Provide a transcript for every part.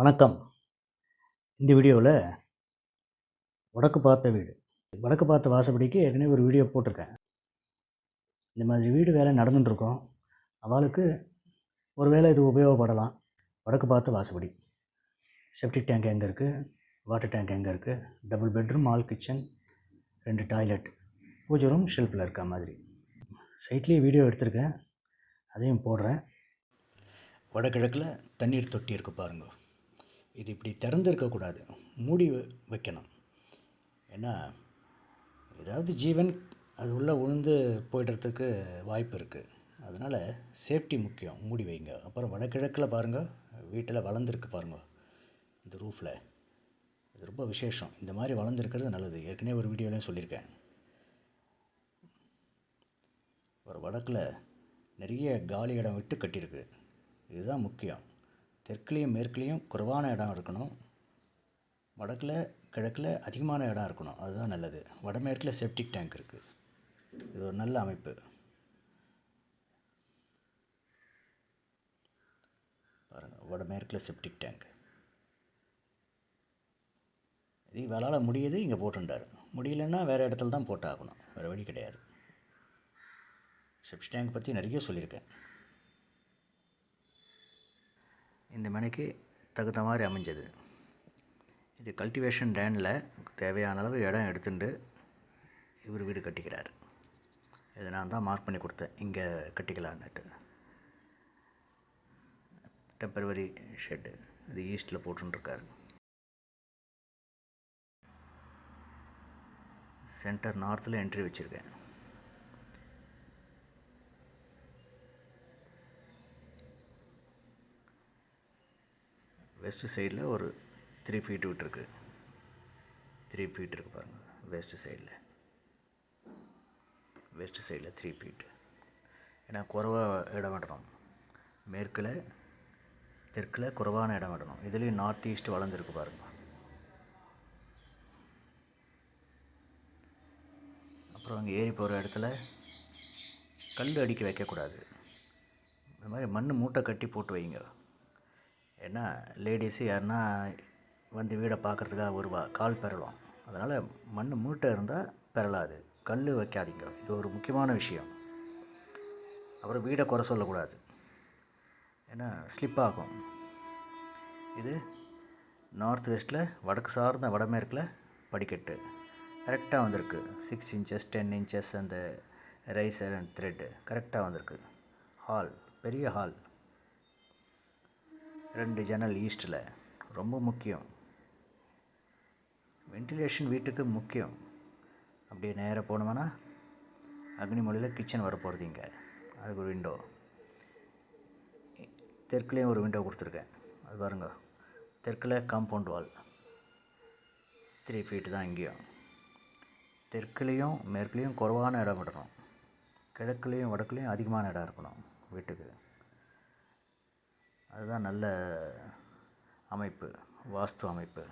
வணக்கம். இந்த வீடியோவில் வடக்கு பார்த்த வீடு. வடக்கு பார்த்த வாசப்படிக்கு ஏற்கனவே ஒரு வீடியோ போட்டிருக்கேன். இந்த மாதிரி வீடு வேலை நடந்துட்டுருக்கோம். அவளுக்கு ஒரு வேளை இது உபயோகப்படலாம். வடக்கு பார்த்த வாசப்படி. செப்டிக் டேங்க் எங்கே இருக்குது வாட்டர் டேங்க் எங்கே இருக்குது டபுள் பெட்ரூம் ஆல் கிச்சன் ரெண்டு டாய்லெட் பூஜை ரூம் ஷெல்ஃபில் இருக்க மாதிரி. சைட்லேயே வீடியோ எடுத்திருக்கேன். அதையும் போடுறேன். வடகிழக்கில் தண்ணீர் தொட்டி இருக்குது பாருங்கள் இது இப்படி திறந்துருக்கக்கூடாது மூடி வைக்கணும். ஏன்னா ஏதாவது ஜீவன் அது உள்ளே உழுந்து போயிடுறதுக்கு வாய்ப்பு இருக்குது அதனால் சேஃப்டி முக்கியம். மூடி வைங்க. அப்புறம் வடகிழக்கில் பாருங்கள் வீட்டில் வளர்ந்துருக்கு பாருங்கள் இந்த ரூஃபில். இது ரொம்ப விசேஷம். இந்த மாதிரி வளர்ந்துருக்கிறது நல்லது. ஏற்கனவே ஒரு வீடியோலையும் சொல்லியிருக்கேன். ஒரு வடக்கில் நிறைய காலி இடம் விட்டு கட்டியிருக்கு. இதுதான் முக்கியம். தெற்குலேயும் மேற்குலேயும் குறைவான இடம் இருக்கணும். வடக்கில் கிழக்கில் அதிகமான இடம் இருக்கணும். அதுதான் நல்லது. வடமேற்கில் செப்டிக் டேங்க் இருக்குது இது ஒரு நல்ல அமைப்பு. பாருங்கள் வடமேற்கில் செப்டிக் டேங்க் இது இவளால் முடியுது இங்கே போட்டுண்டார். முடியலன்னா வேறு இடத்துல தான் போட்டாகணும். வேறு வழி கிடையாது. செப்டிக் டேங்க் பற்றி நிறைய சொல்லியிருக்கேன். இந்த மனைக்கு தகுந்த மாதிரி அமைஞ்சது. இது கல்டிவேஷன் லேண்டில் தேவையான அளவு இடம் எடுத்துட்டு இவர் வீடு கட்டிக்கிறார். இதை நான் தான் மார்க் பண்ணி கொடுத்தேன். இங்கே கட்டிக்கலான்னுட்டு. டெம்பரவரி ஷெட்டு இது ஈஸ்ட்டில் போட்டுருக்காரு சென்டர் நார்த்தில் என்ட்ரி வச்சுருக்கேன். வெஸ்ட் சைடில் ஒரு த்ரீ ஃபீட் விட்டுருக்கு. த்ரீ ஃபீட் இருக்கு பாருங்கள் வெஸ்ட் சைடில். வெஸ்ட் சைடில் த்ரீ ஃபீட் ஏன்னா குறைவாக இடம் விடணும். மேற்கில் தெற்கில் குறைவான இடம் விடணும். இதுலேயும் நார்த் ஈஸ்ட் வளர்ந்துருக்கு பாருங்கள் அப்புறம் அங்கே ஏறி போகிற இடத்துல கல் அடிக்க வைக்கக்கூடாது. இந்த மாதிரி மண் மூட்டை கட்டி போட்டு வைங்க. ஏன்னா லேடிஸு யாருன்னா வந்து வீடை பார்க்குறதுக்காக வருவா கால் பெறலாம். அதனால் மண் மூட்டை இருந்தால் பெறலாது. கல் வைக்காதீங்க. இது ஒரு முக்கியமான விஷயம். அப்புறம் வீடை குறை சொல்லக்கூடாது. ஏன்னா ஸ்லிப் ஆகும். இது நார்த் வெஸ்ட்டில் வடக்கு சார்ந்த வடமேற்கில் படிக்கட்டு. கரெக்டாக வந்திருக்கு. சிக்ஸ் இன்ச்சஸ் டென் இன்ச்சஸ் அந்த ரைசர் அண்ட் த்ரெட்டு கரெக்டாக வந்திருக்கு. ஹால் பெரிய ஹால் ரெண்டு ஜன்னல் ஈஸ்ட்டில் ரொம்ப முக்கியம். வென்டிலேஷன் வீட்டுக்கு முக்கியம். அப்படியே நேராக போனோம்னா அக்னிமொழியில் கிச்சன் வரப்போகிறது இங்கே. அதுக்கு ஒரு விண்டோ தெற்குலேயும் ஒரு விண்டோ கொடுத்துருக்கேன். அது பாருங்க. தெற்கில் காம்பவுண்ட் வால் த்ரீ ஃபீட்டு தான் இங்கேயும். தெற்குலேயும் மேற்குலேயும் குறைவான இடம் விடணும். கிழக்குலேயும் வடக்குலேயும் அதிகமான இடம் இருக்கணும் வீட்டுக்கு. அதுதான் நல்ல அமைப்பு வாஸ்து அமைப்பு.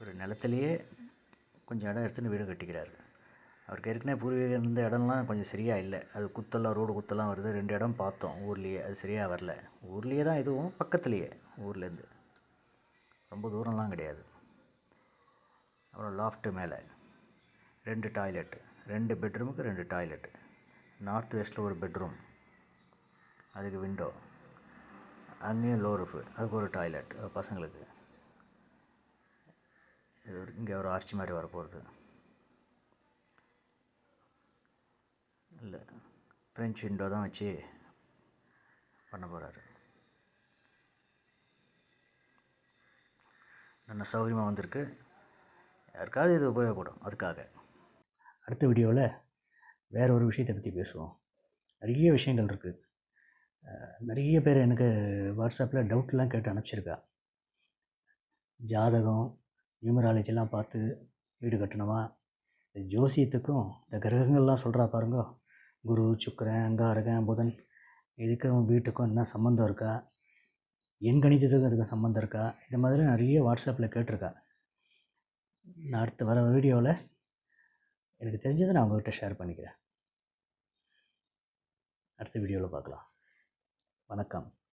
ஒரு நிலத்திலேயே கொஞ்சம் இடம் எடுத்துன்னு வீடு கட்டிக்கிறாரு. அவருக்கு ஏற்கனவே பூர்வீகம் இருந்த இடம்லாம் கொஞ்சம் சரியாக இல்லை. அது குத்தெல்லாம் ரோடு குத்தெல்லாம் வருது. ரெண்டு இடம் பார்த்தோம். ஊர்லேயே அது சரியாக வரல. ஊர்லேயே தான் இதுவும் பக்கத்துலேயே ஊர்லேருந்து. ரொம்ப தூரம்லாம் கிடையாது. அப்புறம் லாஃப்ட்டு மேலே. ரெண்டு டாய்லெட்டு ரெண்டு பெட்ரூமுக்கு ரெண்டு டாய்லெட்டு நார்த் வெஸ்ட்டில் ஒரு பெட்ரூம். அதுக்கு விண்டோ அங்கேயும் லோ ரூஃபு அதுக்கு ஒரு டாய்லெட் பசங்களுக்கு. இங்கே ஒரு ஆர்ச்சி மாதிரி வரப்போகிறது இல்லை. ஃப்ரெஞ்ச் விண்டோ தான் வச்சு பண்ண போகிறாரு நல்ல சௌகரியமாக வந்திருக்கு. யாருக்காவது இது உபயோகப்படும். அதுக்காக. அடுத்த வீடியோவில் வேற ஒரு விஷயத்தை பற்றி பேசுவோம். நிறைய விஷயங்கள் இருக்குது நிறைய பேர் எனக்கு வாட்ஸ்அப்பில் டவுட்லாம் கேட்டு அனுப்பிச்சிருக்கா. ஜாதகம் நியூமராலஜிலாம் பார்த்து வீடு கட்டணுமா? ஜோசியத்துக்கும் இந்த கிரகங்கள்லாம் சொல்கிறா பாருங்க. குரு சுக்கரன் அங்காரகன் புதன் இதுக்கும் வீட்டுக்கும் என்ன சம்மந்தம் இருக்கா? என் கணிதத்துக்கும் இதுக்கும் சம்மந்தம் இருக்கா? இந்த மாதிரி நிறைய வாட்ஸ்அப்பில் கேட்டிருக்கா. நான் அடுத்து வர வீடியோவில் எனக்கு தெரிஞ்சதை நான் உங்கள்கிட்ட ஷேர் பண்ணிக்கிறேன். அடுத்த வீடியோவில் பார்க்கலாம். வணக்கம்.